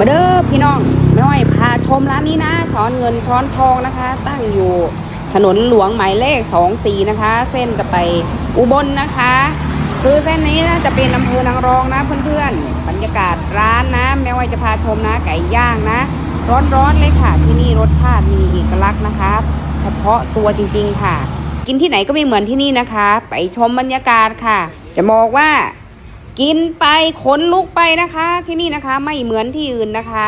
มาเด้อพี่น้องไม่น้อยพาชมร้านนี้นะ ช้อนเงินช้อนทองนะคะ ตั้งอยู่ถนนหลวงหมายเลข 24 นะคะ เส้นจะไปอุบลนะคะ คือเส้นนี้นะจะเป็นอำเภอนางรองนะเพื่อนๆ บรรยากาศร้านนะ แม่ว่าจะพาชมนะ ไก่ย่างนะ ร้อนๆเลยค่ะ ที่นี่รสชาติมีเอกลักษณ์นะคะ เฉพาะตัวจริงๆค่ะ กินที่ไหนก็ไม่เหมือนที่นี่นะคะ ไปชมบรรยากาศค่ะ จะบอกว่า กินไปขนลุกไปนะคะ ที่นี่นะคะไม่เหมือนที่อื่นนะคะ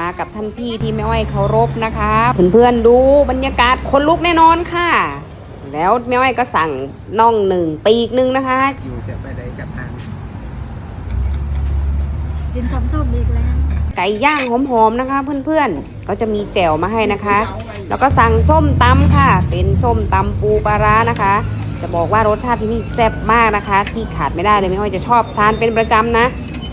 มากับท่านพี่ที่แม่อ้อยเคารพนะคะเพื่อนๆดูบรรยากาศขนลุกแน่นอนค่ะ แล้วแม่อ้อยก็สั่งน่องหนึ่งปีกหนึ่งนะคะ อยู่จะไปไหนกับทางกินส้มส้มอีกแล้ว ไก่ย่างหอมๆนะคะ เพื่อนๆก็จะมีแจ่วมาให้นะคะ แล้วก็สั่งส้มตำค่ะ เป็นส้มตำปูปลาร้านะคะ จะบอกว่ารสชาติที่นี่แซ่บมากนะคะ ที่ขาดไม่ได้เลยไม่ว่าจะชอบทานเป็นประจำนะ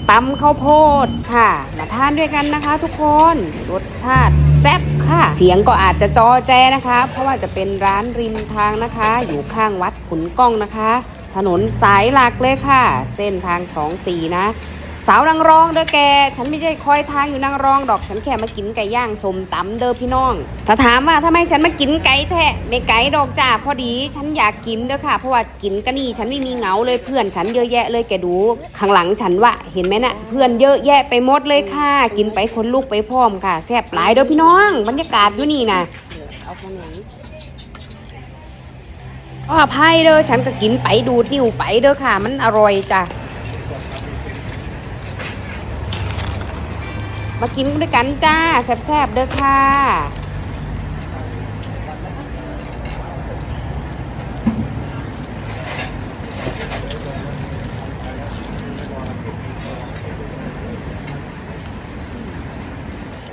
ตำข้าวโพดค่ะ มาทานด้วยกันนะคะ ทุกคนรสชาติแซ่บค่ะ เสียงก็อาจจะจอแจนะคะ เพราะว่าจะเป็นร้านริมทางนะคะ อยู่ข้างวัดขุนก้องนะคะ ถนนสายหลักเลยค่ะ เส้นทางสองสีนะ สาวนางรองเด้อแก ฉันไม่ใช่คอยทางอยู่นางรองดอก ฉันแค่มากินไก่ย่างสมตำเด้อพี่น้อง ถ้าถามว่าทำไมฉันมากินไก่แท้ไม่ไก่ดอกจ้าพอดีฉันอยากกินเด้อค่ะ เพราะว่ากินก็นี่ฉันไม่มีเหงาเลยเพื่อนฉันเยอะแยะเลยแกดู ข้างหลังฉันว่าเห็นไหมน่ะเพื่อนเยอะแยะไปหมดเลยค่ะ กินไปคนลูกไปพร้อมค่ะแซ่บหลายเด้อพี่น้อง บรรยากาศอยู่นี่นะเอาคนไหน ก็อภัยเด้อฉันก็กินไปดูดนิ้วไปเด้อค่ะ มันอร่อยจ้ะมากินด้วยกันจ้าแซ่บๆเด้อค่ะ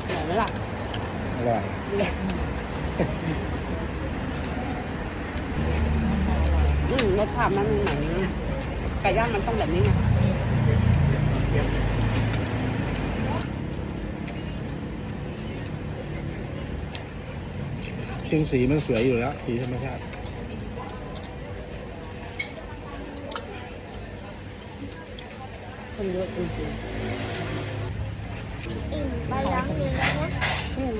อร่อยไหมล่ะอ ร่อยอืมรสชาติมันเหมือนไก่ย่างมันต้องแบบนี้ไงเชียงสีมันสวยอยู่แล้ว สีธรรมชาติคนเยอะจริงไปล้างเลยนะๆอืม